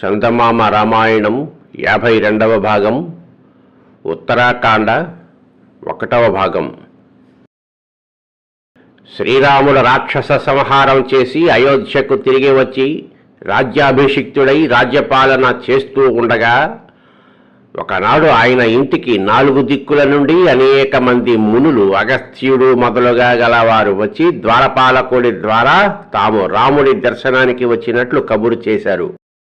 చందమామ రామాయణం యాభై రెండవ భాగం ఉత్తరాఖండ ఒకటవ భాగం. శ్రీరాముడు రాక్షస సంహారం చేసి అయోధ్యకు తిరిగి వచ్చి రాజ్యాభిషిక్తుడై రాజ్యపాలన చేస్తూ ఉండగా ఒకనాడు ఆయన ఇంటికి నాలుగు దిక్కుల నుండి అనేక మంది మునులు అగస్త్యుడు మొదలుగా గలవారు వచ్చి ద్వారపాలకుడి ద్వారా తాము రాముడి దర్శనానికి వచ్చినట్లు కబురు చేశారు.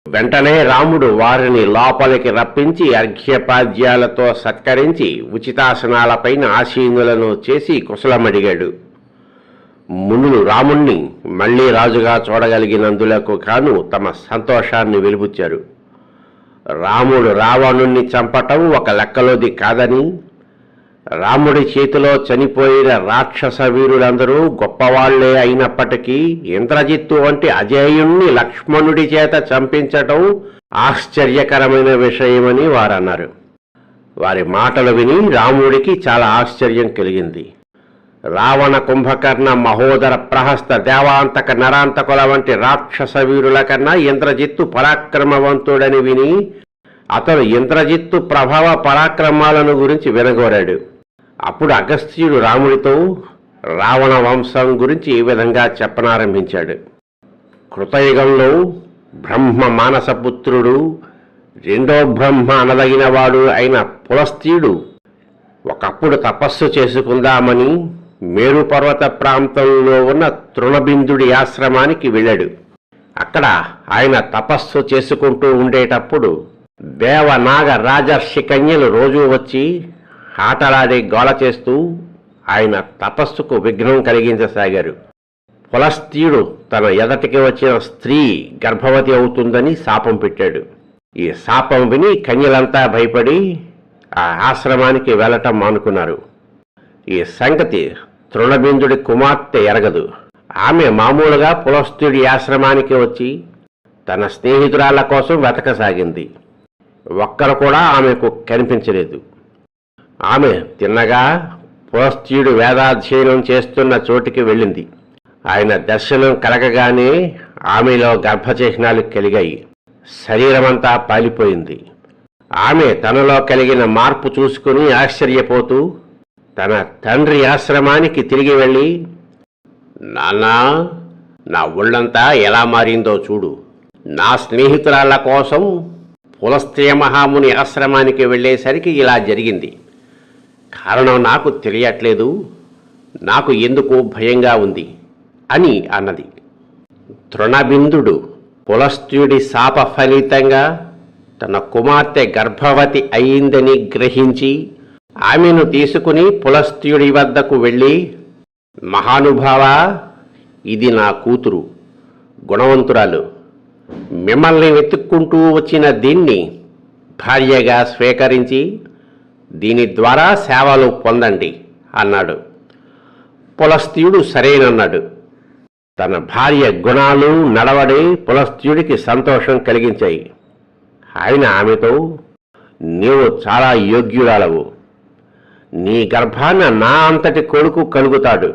వెంటనే రాముడు వారిని లోపలికి రప్పించి అర్ఘ్యపాద్యాలతో సత్కరించి ఉచితాసనాలపైన ఆసీనులను చేసి కుశలమడిగాడు. మునులు రాముణ్ణి మళ్ళీ రాజుగా చూడగలిగినందులకు కాను తమ సంతోషాన్ని వెలుబుచ్చారు. రాముడు రావణుణ్ణి చంపటం ఒక లెక్కలోది కాదని రాముడి చేతిలో చనిపోయిన రాక్షస వీరులందరూ గొప్పవాళ్ళే అయినప్పటికీ ఇంద్రజిత్తు వంటి అజేయుణ్ణి లక్ష్మణుడి చేత చంపించటం ఆశ్చర్యకరమైన విషయమని వారన్నారు. వారి మాటలు విని రాముడికి చాలా ఆశ్చర్యం కలిగింది. రావణ కుంభకర్ణ మహోదర ప్రహస్త దేవాంతక నరాంతకుల వంటి రాక్షస వీరుల కన్నా ఇంద్రజిత్తు పరాక్రమవంతుడని విని అతను ఇంద్రజిత్తు ప్రభావ పరాక్రమాలను గురించి వినగోరాడు. అప్పుడు అగస్త్యుడు రాముడితో రావణ వంశం గురించి ఈ విధంగా చెప్పనారంభించాడు. కృతయుగంలో బ్రహ్మ మానసపుత్రుడు రెండో బ్రహ్మ అనదగినవాడు అయిన పులస్త్యుడు ఒకప్పుడు తపస్సు చేసుకుందామని మేరుపర్వత ప్రాంతంలో ఉన్న తృణబిందుడి ఆశ్రమానికి వెళ్ళాడు. అక్కడ ఆయన తపస్సు చేసుకుంటూ ఉండేటప్పుడు దేవనాగ రాజర్షి కన్యలు రోజూ వచ్చి ఆటలాడి గోల చేస్తూ ఆయన తపస్సుకు విఘ్నం కలిగించసాగారు. పులస్త్యుడు తన ఎదటికి వచ్చిన స్త్రీ గర్భవతి అవుతుందని శాపం పెట్టాడు. ఈ శాపం విని కన్యలంతా భయపడి ఆ ఆశ్రమానికి వెళ్ళటం మానుకున్నారు. ఈ సంగతి తృణబిందుడి కుమార్తె ఎరగదు. ఆమె మామూలుగా పులస్తుడి ఆశ్రమానికి వచ్చి తన స్నేహితురాళ్ళ కోసం వెతకసాగింది. ఒక్కరు కూడా ఆమెకు కనిపించలేదు. ఆమె తిన్నగా పులస్త్యుడు వేదాధ్యయనం చేస్తున్న చోటికి వెళ్ళింది. ఆయన దర్శనం కలగగానే ఆమెలో గర్భచిహ్నాలు కలిగాయి. శరీరమంతా పాలిపోయింది. ఆమె తనలో కలిగిన మార్పు చూసుకుని ఆశ్చర్యపోతూ తన తండ్రి ఆశ్రమానికి తిరిగి వెళ్ళి నాన్నా నా ఒళ్ళంతా ఎలా మారిందో చూడు. నా స్నేహితురాళ్ళ కోసం పులస్త్రీయ మహాముని ఆశ్రమానికి వెళ్ళేసరికి ఇలా జరిగింది. కారణం నాకు తెలియట్లేదు. నాకు ఎందుకు భయంగా ఉంది అని అన్నది. తృణబిందుడు పులస్త్యుడి శాప ఫలితంగా తన కుమార్తె గర్భవతి అయిందని గ్రహించి ఆమెను తీసుకుని పులస్త్యుడి వద్దకు వెళ్ళి మహానుభావ ఇది నా కూతురు. గుణవంతురాలు. మిమ్మల్ని వెతుక్కుంటూ వచ్చిన దీన్ని భార్యగా స్వీకరించి దీని ద్వారా సేవలు పొందండి అన్నాడు. పులస్త్యుడు సరేనన్నాడు. తన భార్య గుణాలు నడవడి పులస్త్యుడికి సంతోషం కలిగించాయి. ఆయన ఆమెతో నీవు చాలా యోగ్యురాలవు. నీ గర్భాన నా అంతటి కొడుకు కలుగుతాడు.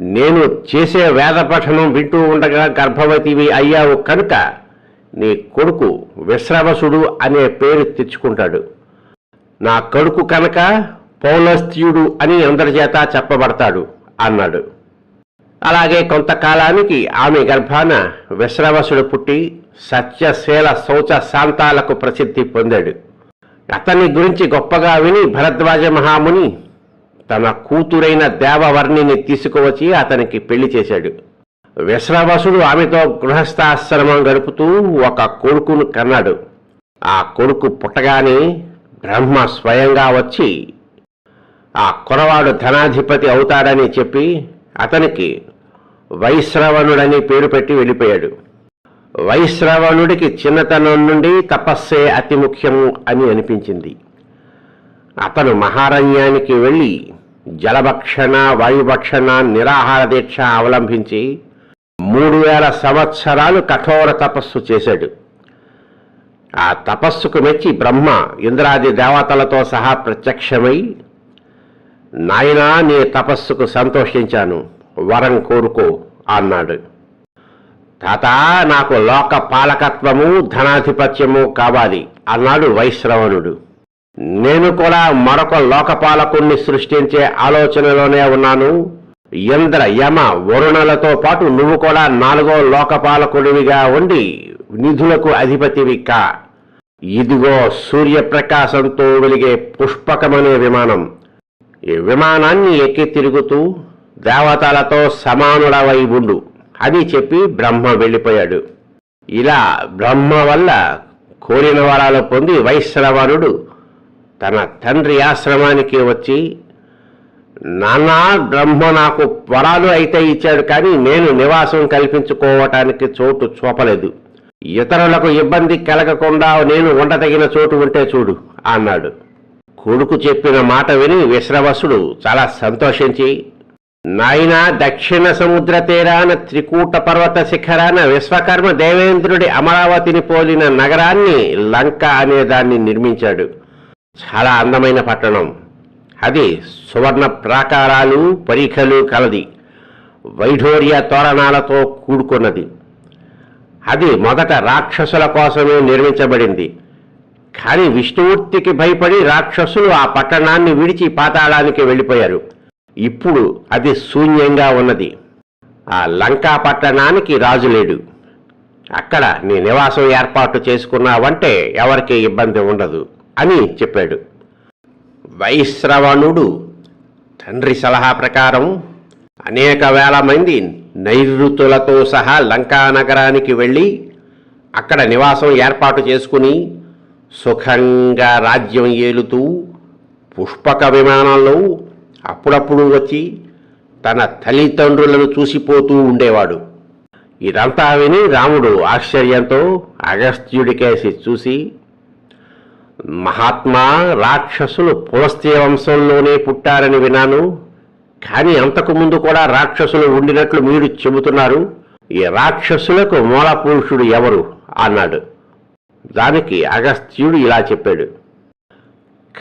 నేను చేసే వేద పఠనం వింటూ ఉండగా గర్భవతివి అయ్యావు కనుక నీ కొడుకు విశ్రవసుడు అనే పేరు తెచ్చుకుంటాడు. నా కొడుకు కనుక పౌలస్త్యుడు అని అందరి చేత చెప్పబడతాడు అన్నాడు. అలాగే కొంతకాలానికి ఆమె గర్భాన విశ్రవసుడు పుట్టి సత్యశీల శౌచ శాంతాలకు ప్రసిద్ధి పొందాడు. అతని గురించి గొప్పగా విని భరద్వాజ మహాముని తన కూతురైన దేవవర్ణిని తీసుకువచ్చి అతనికి పెళ్ళి చేశాడు. విశ్రవసుడు ఆమెతో గృహస్థాశ్రమం గడుపుతూ ఒక కొడుకును కన్నాడు. ఆ కొడుకు పుట్టగానే బ్రహ్మ స్వయంగా వచ్చి ఆ కురవాడు ధనాధిపతి అవుతాడని చెప్పి అతనికి వైశ్రవణుడని పేరు పెట్టి వెళ్ళిపోయాడు. వైశ్రవణుడికి చిన్నతనం నుండి తపస్సే అతి ముఖ్యము అని అనిపించింది. అతను మహారణ్యానికి వెళ్ళి జలభక్షణ వాయుభక్షణ నిరాహార దీక్ష అవలంబించి మూడు వేల సంవత్సరాలు కఠోర తపస్సు చేశాడు. ఆ తపస్సుకు మెచ్చి బ్రహ్మ ఇంద్రాది దేవతలతో సహా ప్రత్యక్షమై నాయనా నీ తపస్సుకు సంతోషించాను వరం కోరుకో అన్నాడు. తాత నాకు లోక పాలకత్వము ధనాధిపత్యము కావాలి అన్నాడు వైశ్రవణుడు. నేను కూడా మరొక లోకపాలకుణ్ణి సృష్టించే ఆలోచనలోనే ఉన్నాను. ఇంద్ర యమ వరుణలతో పాటు నువ్వు కూడా నాలుగో లోకపాలకుడివిగా ఉండి నిధులకు అధిపతివి కా ఇదిగో సూర్యప్రకాశంతో వెలిగే పుష్పకమనే విమానం. ఈ విమానాన్ని ఎక్కి తిరుగుతూ దేవతలతో సమానుడవై ఉండు. అని చెప్పి బ్రహ్మ వెళ్ళిపోయాడు. ఇలా బ్రహ్మ వల్ల కోరిన వరాలు పొంది వైశ్రవణుడు తన తండ్రి ఆశ్రమానికి వచ్చి నాన్న బ్రహ్మ నాకు వరాలు అయితే ఇచ్చాడు కానీ నేను నివాసం కల్పించుకోవటానికి చోటు చూపలేదు. ఇతరులకు ఇబ్బంది కలగకుండా నేను ఉండదగిన చోటు ఉంటే చూడు అన్నాడు. కొడుకు చెప్పిన మాట విని విశ్రవసుడు చాలా సంతోషించి నాయన దక్షిణ సముద్ర తీరాన త్రికూట పర్వత శిఖరాన విశ్వకర్మ దేవేంద్రుడి అమరావతిని పోలిన నగరాన్ని లంక అనే దాన్ని నిర్మించాడు. చాలా అందమైన పట్టణం. అది సువర్ణ ప్రాకారాలు పరీఖలు కలది వైఢూర్య తోరణాలతో కూడుకున్నది. అది మొదట రాక్షసుల కోసమే నిర్మించబడింది. కానీ విష్ణుమూర్తికి భయపడి రాక్షసులు ఆ పట్టణాన్ని విడిచి పాతాళానికి వెళ్ళిపోయారు. ఇప్పుడు అది శూన్యంగా ఉన్నది. ఆ లంకా పట్టణానికి రాజు లేడు. అక్కడ నీ నివాసం ఏర్పాటు చేసుకున్నావంటే ఎవరికి ఇబ్బంది ఉండదు అని చెప్పాడు. వైశ్రవణుడు. తండ్రి సలహా ప్రకారం అనేక వేల మంది నైరుతులతో సహా లంకా నగరానికి వెళ్ళి అక్కడ నివాసం ఏర్పాటు చేసుకుని సుఖంగా రాజ్యం ఏలుతూ పుష్పక విమానంలో అప్పుడప్పుడు వచ్చి తన తల్లిదండ్రులను చూసిపోతూ ఉండేవాడు. ఇదంతా విని రాముడు ఆశ్చర్యంతో అగస్త్యుడికేసి చూసి మహాత్మా రాక్షసులు పులస్త్య వంశంలోనే పుట్టారని విన్నాను. కానీ అంతకు ముందు కూడా రాక్షసులు ఉండినట్లు మీరు చెబుతున్నారు. ఈ రాక్షసులకు మూల పురుషుడు ఎవరు? అన్నాడు. దానికి అగస్త్యుడు ఇలా చెప్పాడు.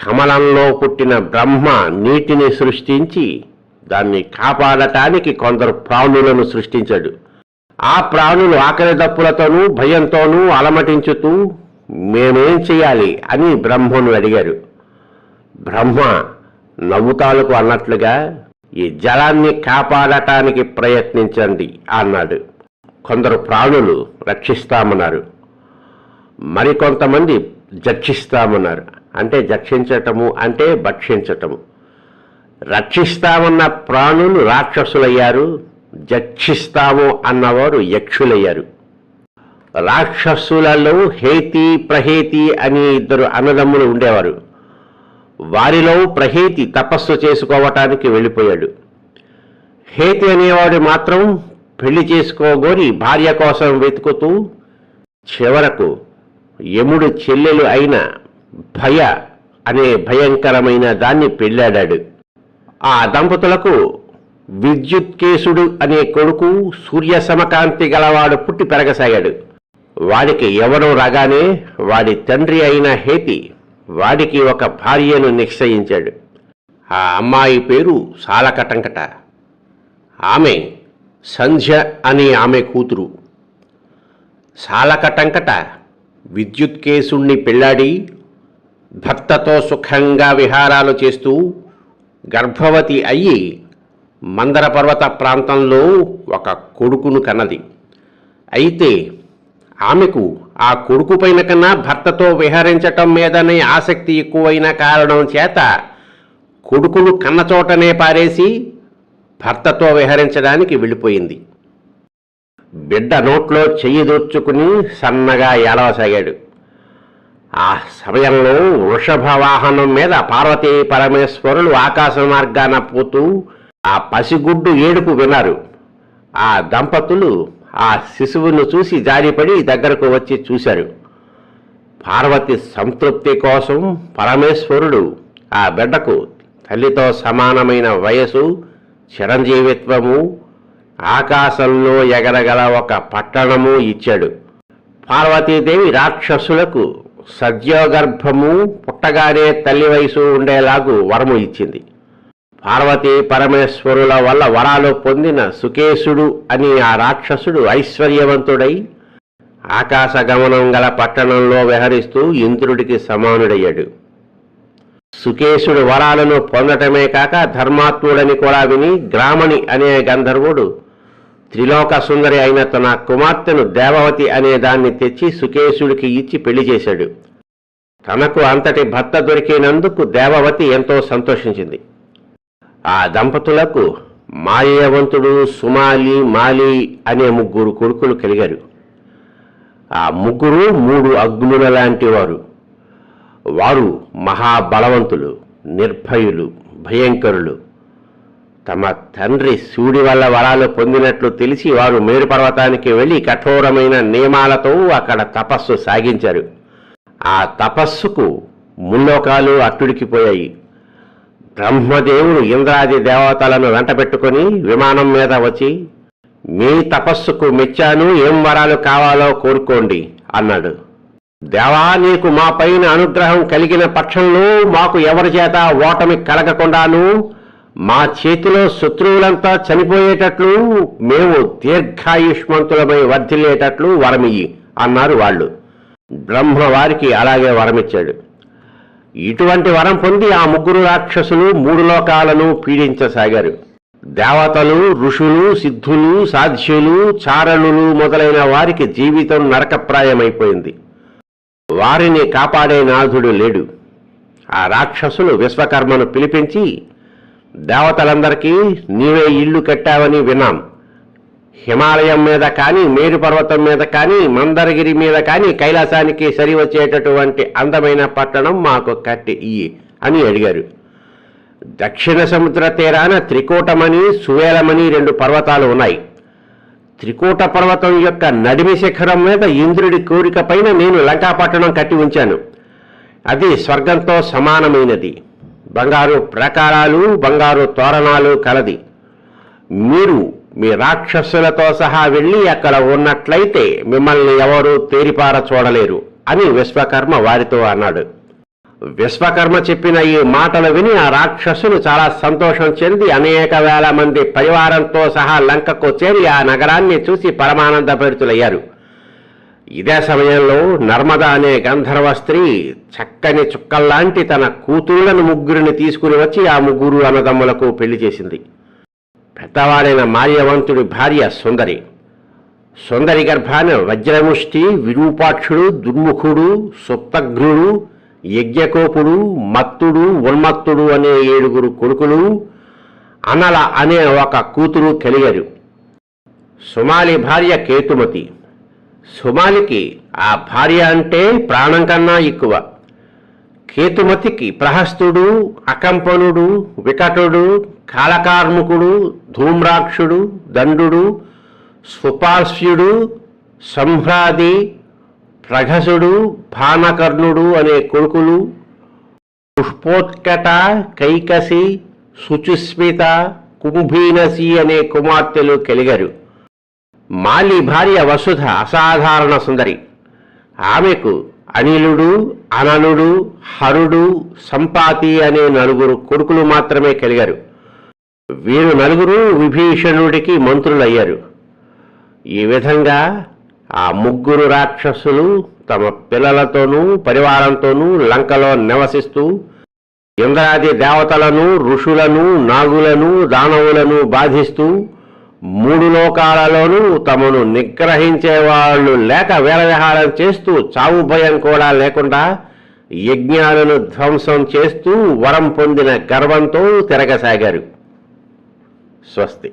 కమలంలో పుట్టిన బ్రహ్మ నీటిని సృష్టించి దాన్ని కాపాడటానికి కొందరు ప్రాణులను సృష్టించాడు. ఆ ప్రాణులు ఆకలి దప్పులతోనూ భయంతోనూ అలమటించుతూ మేమేం చేయాలి అని బ్రహ్మను అడిగారు. బ్రహ్మ నవ్వుతాలకు అన్నట్లుగా ఈ జలాన్ని కాపాడటానికి ప్రయత్నించండి అన్నాడు. కొందరు ప్రాణులు రక్షిస్తామన్నారు. మరికొంతమంది జక్షిస్తామన్నారు. అంటే జక్షించటము అంటే భక్షించటము. రక్షిస్తామన్న ప్రాణులు రాక్షసులయ్యారు జక్షిస్తాము అన్నవారు యక్షులయ్యారు. రాక్షసులలో హేతి ప్రహేతి అని ఇద్దరు అన్నదమ్ములు ఉండేవారు. వారిలో ప్రహేతి తపస్సు చేసుకోవటానికి వెళ్ళిపోయాడు. హేతి అనేవాడు మాత్రం పెళ్ళి చేసుకోగోరి భార్య కోసం వెతుకుతూ చివరకు యముడు చెల్లెలు అయిన భయ అనే భయంకరమైన దాన్ని పెళ్ళాడాడు ఆ దంపతులకు విద్యుత్కేశుడు అనే కొడుకు సూర్య సమకాంతి గలవాడు పుట్టి పెరగసాగాడు. వాడికి ఎవరో రాగానే వాడి తండ్రి అయిన హేతి వాడికి ఒక భార్యను నిశ్చయించాడు. ఆ అమ్మాయి పేరు సాలకటంకట ఆమె సంధ్య అనే ఆమె కూతురు. సాలకటంకట విద్యుత్కేశుణ్ణి పెళ్ళాడి భర్తతో సుఖంగా విహారాలు చేస్తూ గర్భవతి అయ్యి మందర పర్వత ప్రాంతంలో ఒక కొడుకును కన్నది. అయితే ఆమెకు ఆ కొడుకు పైన కన్నా భర్తతో విహరించటం మీదనే ఆసక్తి ఎక్కువైన కారణం చేత కొడుకును కన్నచోటనే పారేసి భర్తతో విహరించడానికి వెళ్ళిపోయింది. బిడ్డ నోట్లో చెయ్యి దోచుకుని సన్నగా ఏడవసాగాడు. ఆ సమయంలో వృషభ వాహనం మీద పార్వతీ పరమేశ్వరులు ఆకాశ మార్గాన పోతూ ఆ పసిగుడ్డు ఏడుపు విన్నారు. ఆ దంపతులు ఆ శిశువును చూసి జారిపడి దగ్గరకు వచ్చి చూశారు. పార్వతి సంతృప్తి కోసం పరమేశ్వరుడు ఆ బిడ్డకు తల్లితో సమానమైన వయసు చిరంజీవిత్వము ఆకాశంలో ఎగరగల ఒక పట్టణము ఇచ్చాడు. పార్వతీదేవి రాక్షసులకు సద్యోగర్భము పుట్టగానే తల్లి వయసు ఉండేలాగు వరము ఇచ్చింది. పార్వతీ పరమేశ్వరుల వల్ల వరాలు పొందిన సుకేశుడు అని ఆ రాక్షసుడు ఐశ్వర్యవంతుడై ఆకాశగమనం గల పట్టణంలో విహరిస్తూ ఇంద్రుడికి సమానుడయ్యాడు. సుకేశుడు వరాలను పొందటమే కాక ధర్మాత్ముడని కూడా విని గ్రామణి అనే గంధర్వుడు త్రిలోక సుందరి అయిన తన కుమార్తెను దేవవతి అనే దాన్ని తెచ్చి సుకేశుడికి ఇచ్చి పెళ్ళి చేశాడు. తనకు అంతటి భర్త దొరికినందుకు దేవవతి ఎంతో సంతోషించింది. ఆ దంపతులకు మాయవంతుడు సుమాలి మాలి అనే ముగ్గురు కొడుకులు కలిగారు. ఆ ముగ్గురు మూడు అగ్నుల లాంటి వారు. వారు మహాబలవంతులు నిర్భయులు భయంకరులు. తమ తండ్రి శివుడి వల్ల వరాలు పొందినట్లు తెలిసి వారు మేరు పర్వతానికి వెళ్ళి కఠోరమైన నియమాలతో అక్కడ తపస్సు సాగించారు. ఆ తపస్సుకు ముల్లోకాలు అట్టుడికిపోయాయి బ్రహ్మదేవుడు ఇంద్రాది దేవతలను వెంటబెట్టుకొని విమానం మీద వచ్చి మీ తపస్సుకు మెచ్చాను ఏం వరాలు కావాలో కోరుకోండి అన్నాడు. దేవా నీకు మా పైన అనుగ్రహం కలిగిన పక్షంలో మాకు ఎవరి చేత ఓటమి కలగకుండాను మా చేతిలో శత్రువులంతా చనిపోయేటట్లు మేము దీర్ఘాయుష్మంతులమై వర్ధిల్లేటట్లు వరమియ్యి అన్నారు వాళ్ళు. బ్రహ్మ వారికి అలాగే వరమిచ్చాడు. ఇటువంటి వరం పొంది ఆ ముగ్గురు రాక్షసులు మూడు లోకాలను పీడించసాగారు. దేవతలు ఋషులు సిద్ధులు సాధ్యులు చారణులు మొదలైన వారికి జీవితం నరకప్రాయమైపోయింది. వారిని కాపాడే నాథుడు లేడు. ఆ రాక్షసులు విశ్వకర్మను పిలిపించి దేవతలందరికీ నీవే ఇల్లు కట్టావని విన్నాం. హిమాలయం మీద కానీ మేరు పర్వతం మీద కానీ మందరగిరి మీద కానీ కైలాసానికి సరి వచ్చేటటువంటి అందమైన పట్టణం మాకు కట్టి ఇయ్యి అని అడిగారు. దక్షిణ సముద్ర తీరాన త్రికూటమని సువేలమని రెండు పర్వతాలు ఉన్నాయి. త్రికూట పర్వతం యొక్క నడిమి శిఖరం మీద ఇంద్రుడి కోరిక పైన నేను లంకాపట్టణం కట్టి ఉంచాను. అది స్వర్గంతో సమానమైనది. బంగారు ప్రాకారాలు బంగారు తోరణాలు కలది. మీరు మీ రాక్షసులతో సహా వెళ్ళి అక్కడ ఉన్నట్లయితే మిమ్మల్ని ఎవరూ తేరిపార చూడలేరు అని విశ్వకర్మ వారితో అన్నాడు. విశ్వకర్మ చెప్పిన ఈ మాటలు విని ఆ రాక్షసులు చాలా సంతోషం చెంది అనేక వేల మంది పరివారంతో సహా లంకకు చేరి ఆ నగరాన్ని చూసి పరమానంద భరితులయ్యారు. ఇదే సమయంలో నర్మద అనే గంధర్వ స్త్రీ చక్కని చుక్కల్లాంటి తన కూతుళ్ళను ముగ్గురిని తీసుకుని వచ్చి ఆ ముగ్గురు అన్నదమ్ములకు పెళ్ళి చేసింది. పెద్దవాడైన మాల్యవంతుడి భార్య సుందరి. సుందరి గర్భాన వజ్రముష్టి విరూపాక్షుడు దుర్ముఖుడు సుప్తఘ్నుడు యజ్ఞకోపుడు మత్తుడు ఉన్మత్తుడు అనే ఏడుగురు కొడుకులు అనల అనే ఒక కూతురు కలిగారు సుమాలి భార్య కేతుమతి. సుమాలికి ఆ భార్య అంటే ప్రాణం కన్నా ఎక్కువ. కేతుమతికి ప్రహస్తుడు అకంపనుడు వికటుడు కాలకార్ముకుడు ధూమ్రాక్షుడు దండు సుపార్శ్యుడు సంహ్రాది ప్రఘసుడు భానకర్ణుడు అనే కొడుకులు పుష్పోత్కట కైకసి శుచిస్మిత కుంభీనసి అనే కుమార్తెలు కలిగారు. మాలి భార్య వసుధ అసాధారణ సుందరి. ఆమెకు అనిలుడు అనలుడు హరుడు సంపాతి అనే నలుగురు కొడుకులు మాత్రమే కలిగారు. వీరు నలుగురు విభీషణుడికి మంత్రులయ్యారు. ఈ విధంగా ఆ ముగ్గురు రాక్షసులు తమ పిల్లలతోనూ పరివారంతోనూ లంకలో నివసిస్తూ ఇంద్రాది దేవతలను ఋషులను నాగులను దానవులను బాధిస్తూ మూడు లోకాలలోనూ తమను నిగ్రహించే వాళ్ళు లేక వేలవిహారం చేస్తూ చావు భయం కూడా లేకుండా యజ్ఞాలను ధ్వంసం చేస్తూ వరం పొందిన గర్వంతో తిరగసాగారు. స్వస్తి.